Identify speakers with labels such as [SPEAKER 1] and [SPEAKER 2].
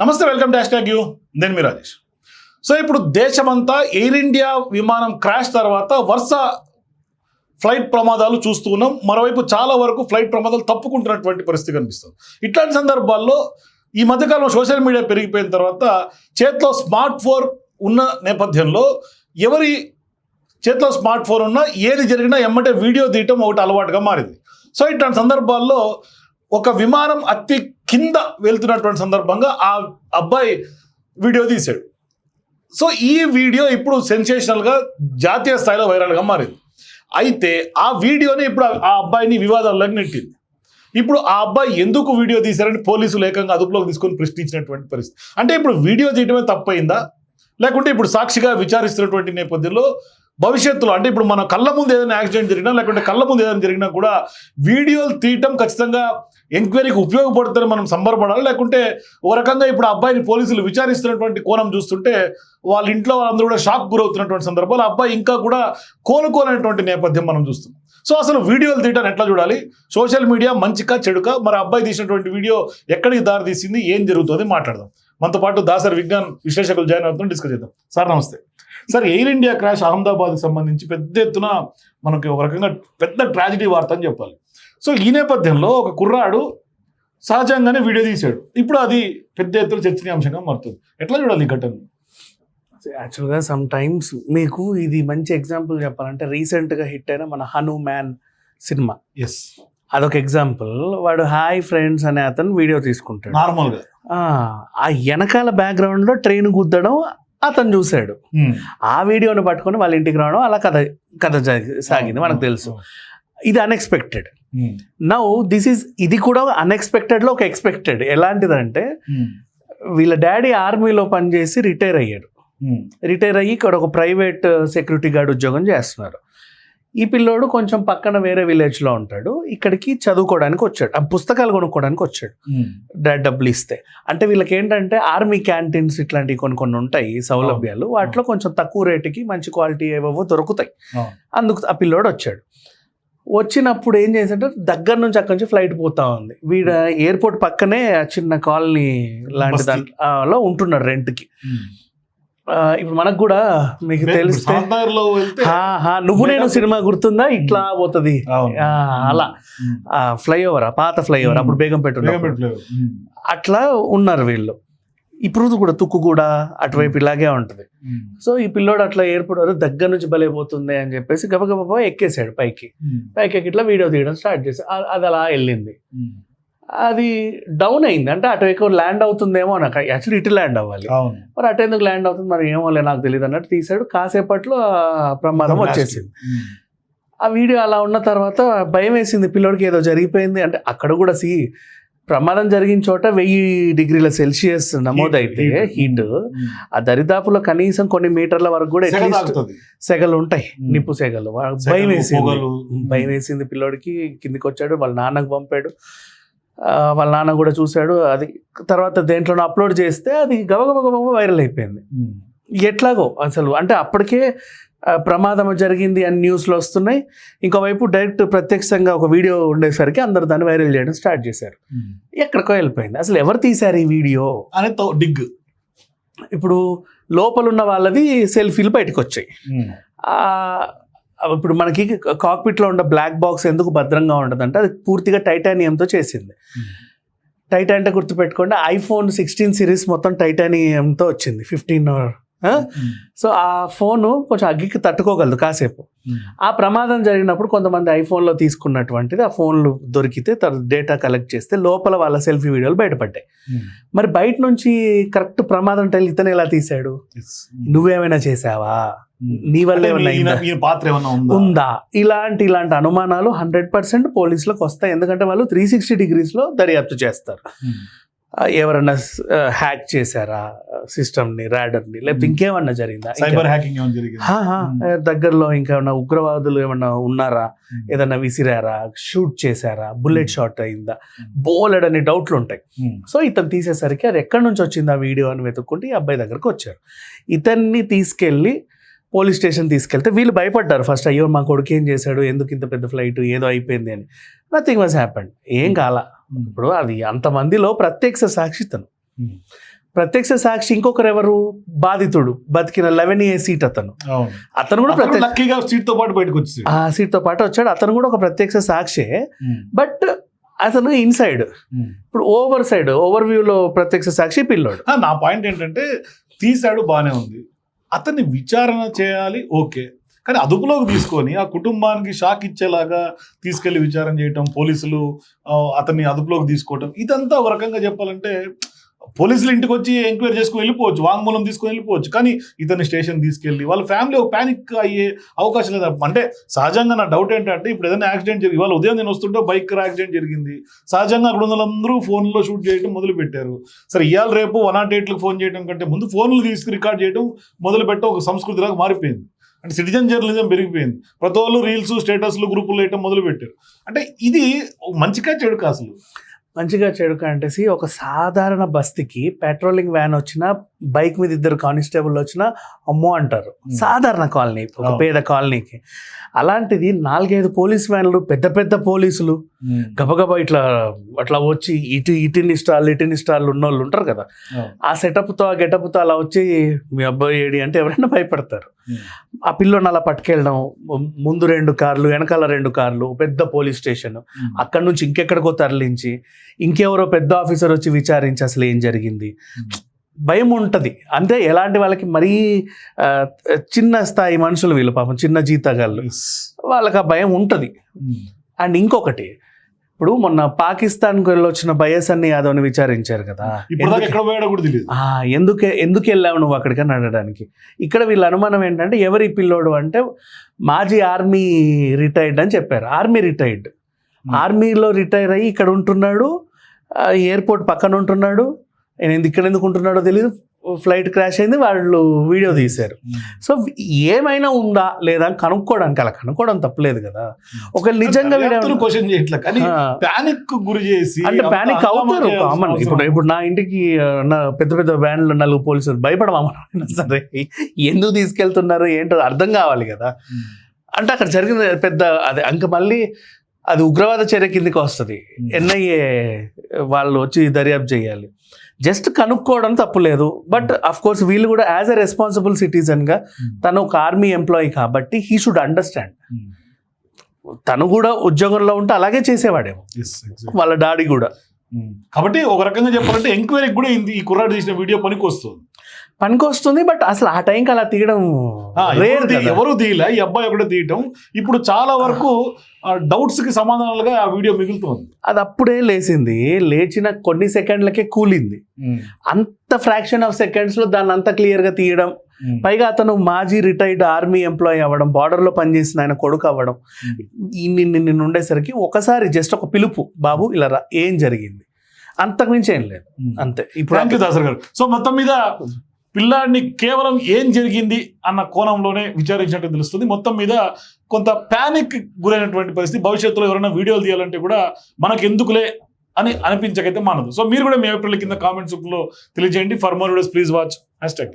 [SPEAKER 1] నమస్తే welcome dash tag you నేను మీ Rajesh. So ఇప్పుడు దేశమంతా ఎయిర్ ఇండియా విమానం క్రాష్ తర్వాత వరుస ఫ్లైట్ ప్రమాదాలు చూస్తూ ఉన్నాం. మరోవైపు చాలా వరకు ఫ్లైట్ ప్రమాదాలు తప్పుకుంటున్నటువంటి పరిస్థితి కనిపిస్తుంది. ఇట్లాంటి సందర్భాల్లో ఈ మధ్యకాలంలో సోషల్ మీడియా పెరిగిపోయిన తర్వాత చేతిలో స్మార్ట్ ఫోన్ ఉన్న నేపథ్యంలో ఎవరి చేతిలో స్మార్ట్ ఫోన్ ఉన్నా ఏది జరిగినా ఎమ్మటే వీడియో తీయటం ఒకటి అలవాటుగా మారింది. సో ఇట్లాంటి సందర్భాల్లో ఒక విమానం అతి కింద వెళ్తున్నటువంటి సందర్భంగా ఆ అబ్బాయి వీడియో తీశాడు. సో ఈ వీడియో ఇప్పుడు సెన్సేషనల్గా జాతీయ స్థాయిలో వైరల్గా మారింది. అయితే ఆ వీడియోని ఇప్పుడు ఆ- అబ్బాయిని వివాదాల్లోకి నెట్టింది. ఇప్పుడు ఆ అబ్బాయి ఎందుకు వీడియో తీశారని పోలీసులు ఏకంగా అదుపులోకి తీసుకొని ప్రశ్నించినటువంటి పరిస్థితి. అంటే ఇప్పుడు వీడియో తీయడమే తప్పైందా లేకుంటే ఇప్పుడు సాక్షిగా విచారిస్తున్నటువంటి నేపథ్యంలో భవిష్యత్తులో అంటే ఇప్పుడు మన కళ్ళ ముందు ఏదైనా యాక్సిడెంట్ జరిగినా లేకుంటే కళ్ళ ముందు ఏదైనా జరిగినా కూడా వీడియోలు తీయటం ఖచ్చితంగా ఎంక్వైరీకి ఉపయోగపడుతుందని మనం సంబరపడాలి. లేకుంటే ఒక రకంగా ఇప్పుడు అబ్బాయిని పోలీసులు విచారిస్తున్నటువంటి కోణం చూస్తుంటే వాళ్ళ ఇంట్లో వాళ్ళందరూ కూడా షాక్ గురవుతున్నటువంటి సందర్భాలు అబ్బాయి ఇంకా కూడా కోలుకోలేనటువంటి నేపథ్యం మనం చూస్తున్నాం. సో అసలు వీడియోలు తీయటాన్ని ఎట్లా చూడాలి? సోషల్ మీడియా మంచికా చెడుక? మరి అబ్బాయి తీసినటువంటి వీడియో ఎక్కడికి దారి తీసింది ఏం జరుగుతుంది? మాట్లాడదాం. మనతో పాటు దాసరి విజ్ఞాన్ విశ్లేషకులు జాయిన్ అవుతాం డిస్కస్ చేద్దాం. సార్ నమస్తే. సార్ ఎయిర్ ఇండియా క్రాష్ అహ్మదాబాద్కి సంబంధించి పెద్ద ఎత్తున మనకి ఒక రకంగా పెద్ద ట్రాజిడీ వార్త అని చెప్పాలి. సో ఈ నేపథ్యంలో ఒక కుర్రాడు సహజంగానే వీడియో తీశాడు. ఇప్పుడు అది పెద్ద ఎత్తున చర్చనీయాంశంగా మారుతుంది. ఎట్లా చూడాలి ఈ ఘటన?
[SPEAKER 2] యాక్చువల్గా సమ్ టైమ్స్ మీకు ఇది మంచి ఎగ్జాంపుల్ చెప్పాలంటే రీసెంట్గా హిట్ అయిన మన హనుమాన్ సినిమా.
[SPEAKER 1] ఎస్
[SPEAKER 2] అదొక ఎగ్జాంపుల్ వాడు హాయ్ ఫ్రెండ్స్ అనే అతను వీడియో తీసుకుంటాడు.
[SPEAKER 1] నార్మల్గా
[SPEAKER 2] ఆ, వెనకాల బ్యాక్గ్రౌండ్లో ట్రైన్ గుద్దడం అతను చూశాడు. ఆ వీడియోని పట్టుకొని వాళ్ళ ఇంటికి రావడం అలా కథ కథ సాగింది మనకు తెలుసు. ఇది అన్ఎక్స్పెక్టెడ్ నౌ దిస్ ఈస్ ఇది కూడా అన్ఎక్స్పెక్టెడ్లో ఒక ఎక్స్పెక్టెడ్ ఎలాంటిదంటే వీళ్ళ డాడీ ఆర్మీలో పనిచేసి రిటైర్ అయ్యాడు. రిటైర్ అయ్యి ఇక్కడ ఒక ప్రైవేట్ సెక్యూరిటీ గార్డ్ ఉద్యోగం చేస్తున్నారు. ఈ పిల్లోడు కొంచెం పక్కన వేరే విలేజ్లో ఉంటాడు. ఇక్కడికి చదువుకోవడానికి వచ్చాడు. ఆ పుస్తకాలు కొనుక్కోవడానికి వచ్చాడు. డాడ్ డబ్బులు ఇస్తే. అంటే వీళ్ళకి ఏంటంటే ఆర్మీ క్యాంటీన్స్ ఇట్లాంటివి కొన్ని కొన్ని ఉంటాయి సౌలభ్యాలు. వాటిలో కొంచెం తక్కువ రేటుకి మంచి క్వాలిటీ ఏవేవో దొరుకుతాయి. అందుకు ఆ పిల్లోడు వచ్చాడు. వచ్చినప్పుడు ఏం చేశాడంటే దగ్గర నుంచి అక్కడి నుంచి ఫ్లైట్ పోతా ఉంది. వీడ ఎయిర్పోర్ట్ పక్కనే ఆ చిన్న కాలనీ లాంటి. దాంట్లో ఉంటున్నాడు రెంట్కి ఇప్పుడు మనకు కూడా మీకు తెలిస్తే నువ్వు నేను సినిమా గుర్తుందా? ఇట్లా పోతుంది. అలా. ఫ్లైఓవర్ పాత ఫ్లైఓవర్ అప్పుడు బేగం పెట్టు. అట్లా ఉన్నారు వీళ్ళు. ఇప్పుడు కూడా తుక్కు కూడా అటువైపు ఇలాగే ఉంటుంది. సో ఈ పిల్లోడు అట్లా వరకు దగ్గర నుంచి బలైపోతుంది అని చెప్పేసి గబగబా ఎక్కేసాడు పైకి. పైకి ఎక్కి ఇట్లా వీడియో తీయడం స్టార్ట్ చేసి అది అలా వెళ్ళింది. అది డౌన్ అయింది. అంటే అటు ఎక్కువ ల్యాండ్ అవుతుందేమో నాకు యాక్చువల్లీ ఇటు ల్యాండ్ అవ్వాలి. మరి అటు ఎందుకు ల్యాండ్ అవుతుంది? మరి ఏమో లే నాకు తెలియదు అన్నట్టు తీసాడు. కాసేపట్లో ప్రమాదం వచ్చేసింది. ఆ వీడియో అలా ఉన్న తర్వాత భయం వేసింది. పిల్లోడికి ఏదో జరిగిపోయింది. అంటే అక్కడ కూడా సి ప్రమాదం జరిగిన చోట వెయ్యి డిగ్రీల సెల్సియస్ నమోదైతే. హీట్. ఆ దరిదాపులో కనీసం కొన్ని మీటర్ల వరకు కూడా అట్లీస్ట్. సెగలు ఉంటాయి. నిప్పు సెగలు. భయం వేసింది. భయం వేసింది పిల్లోడికి. కిందికి వచ్చాడు వాళ్ళ నాన్నకు పంపాడు. వాళ్ళ నాన్న కూడా చూశాడు. అది తర్వాత దేంట్లో అప్లోడ్ చేస్తే అది గబగబ గబగబ వైరల్ అయిపోయింది.
[SPEAKER 1] ఉమ్.
[SPEAKER 2] ఎట్లాగో అసలు అంటే అప్పటికే ప్రమాదం జరిగింది అని న్యూస్లో వస్తున్నాయి. ఇంకోవైపు డైరెక్ట్ ప్రత్యక్షంగా ఒక వీడియో ఉండేసరికి అందరు దాన్ని వైరల్ చేయడం స్టార్ట్ చేశారు.
[SPEAKER 1] ఉమ్.
[SPEAKER 2] ఎక్కడికో వెళ్ళిపోయింది. అసలు ఎవరు తీశారు ఈ వీడియో?
[SPEAKER 1] అనే తో- డిగ్.
[SPEAKER 2] ఇప్పుడు లోపల ఉన్న వాళ్ళది సెల్ఫీలు బయటకు వచ్చాయి. ఆ, ఇప్పుడు మనకి కాక్పిట్లో ఉన్న బ్లాక్ బాక్స్ ఎందుకు భద్రంగా ఉండదంటే అది పూర్తిగా టైటానియంతో చేసింది. టైటాన్ అంటే గుర్తుపెట్టుకోండి ఐఫోన్ సిక్స్టీన్ సిరీస్ మొత్తం టైటానియంతో వచ్చింది ఫిఫ్టీన్
[SPEAKER 1] ఉమ్.
[SPEAKER 2] సో ఆ ఫోను కొంచెం అగ్గికి తట్టుకోగలదు కాసేపు
[SPEAKER 1] ఉమ్.
[SPEAKER 2] ఆ ప్రమాదం జరిగినప్పుడు కొంతమంది ఐఫోన్లో తీసుకున్నటువంటిది ఆ ఫోన్లు దొరికితే డేటా కలెక్ట్ చేస్తే లోపల వాళ్ళ సెల్ఫీ వీడియోలు బయటపడ్డాయి
[SPEAKER 1] ఉమ్.
[SPEAKER 2] మరి బయట నుంచి కరెక్ట్ ప్రమాదం టైల్ ఇతను ఎలా తీశాడు. నువ్వేమైనా చేసావా. నీ వల్ల ఏమైనా
[SPEAKER 1] పాత్ర ఏమన్నా ఉందా?
[SPEAKER 2] ఇలాంటి ఇలాంటి అనుమానాలు హండ్రెడ్ పర్సెంట్ పోలీసులకు వస్తాయి. ఎందుకంటే వాళ్ళు త్రీ సిక్స్టీ డిగ్రీస్లో దర్యాప్తు చేస్తారు. ఎవరన్నా హ్యాక్ చేశారా? సిస్టమ్ని ని లేకపోతే. ఇంకేమన్నా జరిగిందా?
[SPEAKER 1] సైబర్ హ్యాకింగ్ ఏమైనా.
[SPEAKER 2] దగ్గరలో ఇంకా ఏమన్నా ఉగ్రవాదులు ఏమన్నా ఉన్నారా? ఏదన్నా విసిరారా? షూట్ చేశారా? బుల్లెట్. షాట్ అయిందా? బోలెడ్ అని డౌట్లు ఉంటాయి. సో ఇతను తీసేసరికి అది ఎక్కడి నుంచి వచ్చింది ఆ వీడియో అని వెతుక్కుంటే ఈ అబ్బాయి దగ్గరకు వచ్చారు. ఇతన్ని తీసుకెళ్ళి పోలీస్ స్టేషన్ తీసుకెళ్తే వీళ్ళు భయపడ్డారు. ఫస్ట్ అయ్యో మా కొడుకు ఏం చేశాడు? ఎందుకు ఇంత పెద్ద ఫ్లైట్? ఏదో అయిపోయింది అని. నథింగ్ వాజ్ హ్యాపెండ్ ఏం కాల.
[SPEAKER 1] ఉమ్.
[SPEAKER 2] ఇప్పుడు అది అంతమందిలో ప్రత్యక్ష సాక్షి తను
[SPEAKER 1] ఉమ్.
[SPEAKER 2] ప్రత్యక్ష సాక్షి ఇంకొకరు ఎవరు? బాధితుడు. బతికిన లెవెన్ ఏ సీట్ అతను. అతను కూడా
[SPEAKER 1] సీట్తో పాటు బయటకు వచ్చేసి
[SPEAKER 2] ఆ సీట్తో పాటు వచ్చాడు. అతను కూడా ఒక ప్రత్యక్ష సాక్షే. బట్ అతను ఇన్సైడ్. ఇప్పుడు ఓవర్ సైడ్ ఓవర్ వ్యూలో ప్రత్యక్ష సాక్షి పిల్లోడు.
[SPEAKER 1] నా పాయింట్ ఏంటంటే తీశాడు బానే ఉంది. అతన్ని విచారణ చేయాలి ఓకే. కానీ అదుపులోకి తీసుకొని ఆ కుటుంబానికి షాక్ ఇచ్చేలాగా తీసుకెళ్ళి విచారణ చేయటం పోలీసులు అతన్ని అదుపులోకి తీసుకోవటం ఇదంతా ఒక రకంగా చెప్పాలంటే పోలీసులు ఇంటికి వచ్చి ఎంక్వైరీ చేసుకుని వెళ్ళిపోవచ్చు వాంగ్మూలం తీసుకొని వెళ్ళిపోవచ్చు. కానీ ఇతని స్టేషన్ తీసుకెళ్ళి వాళ్ళ ఫ్యామిలీ ఒక ప్యానిక్ అయ్యే అవకాశం లేదు. అంటే సహజంగా నా డౌట్ ఏంటంటే ఇప్పుడు ఏదైనా యాక్సిడెంట్ జరిగి ఇవాళ ఉదయం నేను వస్తుంటే బైక్ యాక్సిడెంట్ జరిగింది. సహజంగా అక్కడ ఉన్న వాళ్ళందరూ ఫోన్లో షూట్ చేయడం మొదలు పెట్టారు సరే ఇవాళ రేపు వన్ నాట్ ఎయిట్లకు ఫోన్ చేయడం కంటే ముందు ఫోన్లు తీసుకు రికార్డ్ చేయడం మొదలు పెట్టడం ఒక సంస్కృతిలాగా మారిపోయింది. అంటే సిటిజన్ జర్నలిజం పెరిగిపోయింది. ప్రతి వాళ్ళు రీల్స్ స్టేటస్లు గ్రూపులు వేయటం మొదలు పెట్టారు అంటే ఇది మంచిగా చెడు అసలు.
[SPEAKER 2] మంచిగా చెడుక అంటేసి ఒక సాధారణ బస్తీకి పెట్రోలింగ్ వ్యాన్ వచ్చినా బైక్ మీద ఇద్దరు కానిస్టేబుల్ వచ్చినా అమ్మో అంటారు. సాధారణ కాలనీ ఒక. పేద కాలనీకి. అలాంటిది నాలుగైదు పోలీస్ వ్యాన్లు పెద్ద పెద్ద పోలీసులు గబగబా ఇట్లా అట్లా వచ్చి ఇటు ఇటిని స్టాల్ ఇటిని స్టాల్ ఉన్న వాళ్ళు ఉంటారు కదా. ఆ సెటప్తో ఆ గెటప్తో అలా వచ్చి మీ అబ్బాయి ఏడి అంటే ఎవరైనా భయపడతారు. ఆ పిల్లోని అలా పట్టుకెళ్ళడం ముందు రెండు కార్లు వెనకాల రెండు కార్లు పెద్ద పోలీస్ స్టేషన్. అక్కడ నుంచి ఇంకెక్కడికో తరలించి ఇంకెవరో పెద్ద ఆఫీసర్ వచ్చి విచారించి అసలు ఏం జరిగింది. భయం ఉంటుంది అంటే ఎలాంటి వాళ్ళకి మరీ చిన్న స్థాయి మనుషులు వీళ్ళు పాపం చిన్న జీతగాళ్ళు. వాళ్ళకి ఆ భయం ఉంటుంది. అండ్ ఇంకొకటి ఇప్పుడు మొన్న పాకిస్తాన్కి వెళ్ళొచ్చిన బయసన్ని యాదవ్ని విచారించారు కదా. ఎందుకు- ఎందుకే ఎందుకు వెళ్ళావు నువ్వు అక్కడికి అడగడానికి. ఇక్కడ వీళ్ళ అనుమానం ఏంటంటే ఎవరి పిల్లోడు అంటే మాజీ ఆర్మీ రిటైర్డ్ అని చెప్పారు. Army retired. ఆర్మీలో రిటైర్ అయ్యి ఇక్కడ ఉంటున్నాడు ఎయిర్పోర్ట్ పక్కన ఉంటున్నాడు. నేను ఇక్కడ ఎందుకు ఉంటున్నాడో తెలియదు ఫ్లైట్ క్రాష్ అయింది వాళ్ళు వీడియో తీశారు. సో ఏమైనా ఉందా లేదా అని కనుక్కోవడానికి అలా కనుక్కోవడం తప్పలేదు కదా. ఒకవేళ నిజంగా
[SPEAKER 1] క్వశ్చన్ చేయట్లే కానీ ప్యానిక్ గురి చేసి
[SPEAKER 2] అంటే ప్యానిక్ అవుతారు కామన్ ఇప్పుడు ఇప్పుడు నా ఇంటికి నా పెద్ద పెద్ద వ్యాన్లు నలుగురు పోలీసులు భయపడమా సరే. ఎందుకు తీసుకెళ్తున్నారు ఏంటో అర్థం కావాలి కదా.
[SPEAKER 1] ఉమ్.
[SPEAKER 2] అంటే అక్కడ జరిగింది పెద్ద అదే ఇంక మళ్ళీ అది ఉగ్రవాద చర్య కిందకి వస్తుంది
[SPEAKER 1] ఉమ్.
[SPEAKER 2] ఎన్ఐఏ వాళ్ళు వచ్చి దర్యాప్తు చేయాలి జస్ట్ కనుక్కోవడం తప్పులేదు బట్ అఫ్ కోర్స్ వీళ్ళు కూడా యాజ్ ఎ రెస్పాన్సిబుల్ సిటిజన్గా
[SPEAKER 1] ఉమ్.
[SPEAKER 2] తను ఒక ఆర్మీ ఎంప్లాయీ కాబట్టి హీ షుడ్ అండర్స్టాండ్. తను కూడా ఉద్యోగంలో ఉంటే అలాగే చేసేవాడేమో. వాళ్ళ డాడీ కూడా
[SPEAKER 1] ఉమ్. కాబట్టి ఒక రకంగా చెప్పాలంటే ఎంక్వైరీకి కూడా ఈ కుర్రాడు తీసిన వీడియో పనికి వస్తుంది
[SPEAKER 2] పనికొస్తుంది బట్ అసలు ఆ టైంకి అలా తీయడం
[SPEAKER 1] ఎవరు తీయలే ఈ అబ్బాయి ఒకటే తీయటం. ఇప్పుడు చాలా వరకు డౌట్స్కి సమాధానాలుగా ఆ వీడియో మిగులుతుంది.
[SPEAKER 2] అది అప్పుడే లేచింది. లేచిన కొన్ని సెకండ్లకే కూలింది. అంత ఫ్రాక్షన్ ఆఫ్ సెకండ్స్లో దాన్ని అంత క్లియర్గా తీయడం. పైగా అతను మాజీ రిటైర్డ్ ఆర్మీ ఎంప్లాయీ అవ్వడం బార్డర్లో పనిచేసిన ఆయన కొడుకు అవ్వడం. నిన్న ఉండేసరికి ఒకసారి జస్ట్ ఒక పిలుపు బాబు ఇలా రా ఏం జరిగింది? అంతకుమించి ఏం లేదు. అంతే. ఇప్పుడు
[SPEAKER 1] దాసర్ గారు. సో మొత్తం మీద పిల్లాడిని కేవలం ఏం జరిగింది అన్న కోణంలోనే విచారించినట్టు తెలుస్తుంది. మొత్తం మీద కొంత ప్యానిక్ గురైనటువంటి పరిస్థితి. భవిష్యత్తులో ఎవరైనా వీడియోలు తీయాలంటే కూడా మనకు ఎందుకులే అని అనిపించకైతే మానదు. సో మీరు కూడా మీ అభిప్రాయాల కింద కామెంట్స్లో తెలియజేయండి. For more videos please watch hashtag